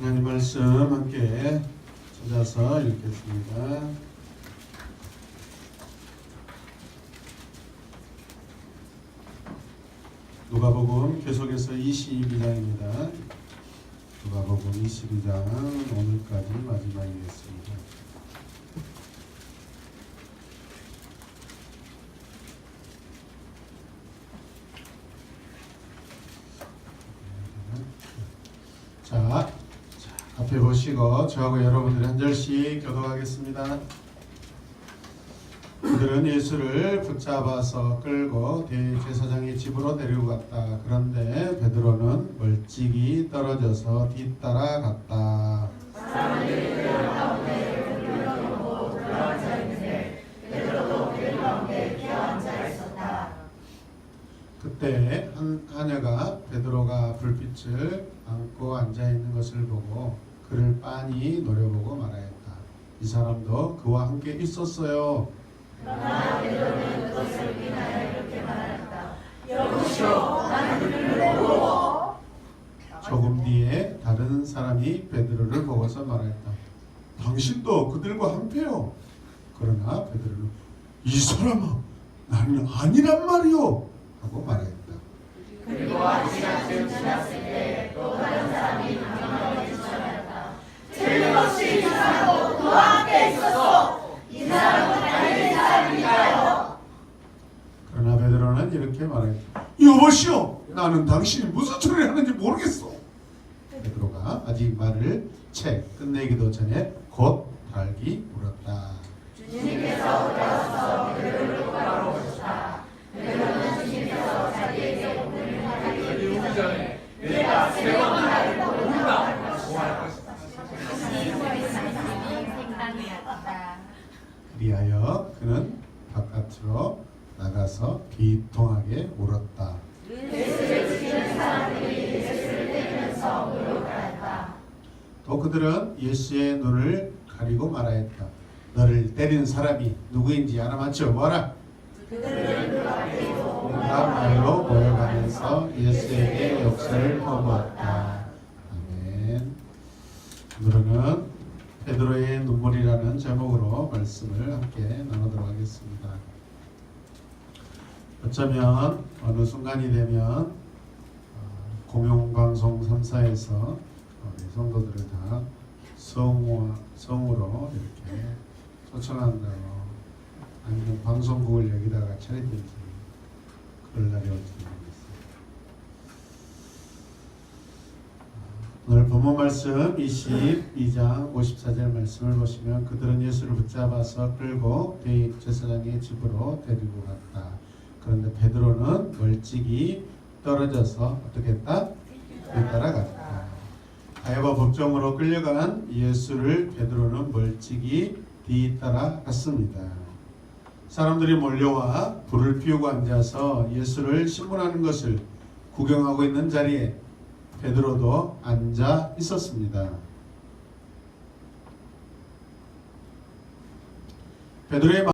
하나님 말씀 함께 찾아서 읽겠습니다. 누가복음 계속해서 22장입니다. 누가복음 22장 오늘까지 마지막이겠습니다. 자, 자, 앞에 보시고 저하고 여러분들이 한 절씩 교독하겠습니다. 그들은 예수를 붙잡아서 끌고 대제사장의 집으로 데리고 갔다. 그런데 베드로는 멀찍이 떨어져서 뒤따라 갔다. 그때 한 하녀가 베드로가 불빛을 안고 앉아 있는 것을 보고 그를 빤히 노려보고 말하였다. 이 사람도 그와 함께 있었어요. 조금 뒤에 다른 사람이 베드로를 보고서 말했다. 당신도 그들과 한패요. 그러나 베드로는 이 사람아 나는 아니란 말이요 하고 말했다. 그러나 베드로는 이렇게 말했다. 여보시오, 나는 당신이 무슨 소리를 하는지 모르겠어. 베드로가 아직 말을 채 끝내기도 전에 곧 달기 물었다. 오기 전에 내가 세번 나를 모른다 고할 것이다. 그리하여 그는 가서 비통하게 울었다. 또 그들은 예수의 눈을 가리고 말하였다. 너를 때린 사람이 누구인지 알아맞혀 뭐라? 온갖 말로 모여가면서 예수에게 역사를 퍼부었다. 아멘. 오늘은 베드로의 눈물이라는 제목으로 말씀을 함께 나누도록 하겠습니다. 어쩌면 어느 순간이 되면 어, 공영방송 3사에서 우리 성도들을 다 성우, 성우로 이렇게 초청한다고 아니면 방송국을 여기다가 차리든지 그럴 날이 올지 모르겠어요. 오늘 본문 말씀 22장 54절 말씀을 보시면 그들은 예수를 붙잡아서 끌고 대제사장의 집으로 데리고 갔다. 그런데 베드로는 멀찍이 떨어져서 어떻게 했다? 뒤따라갔다. 가야바 법정으로 끌려간 예수를 베드로는 멀찍이 뒤따라갔습니다. 사람들이 몰려와 불을 피우고 앉아서 예수를 신문하는 것을 구경하고 있는 자리에 베드로도 앉아 있었습니다. 베드로의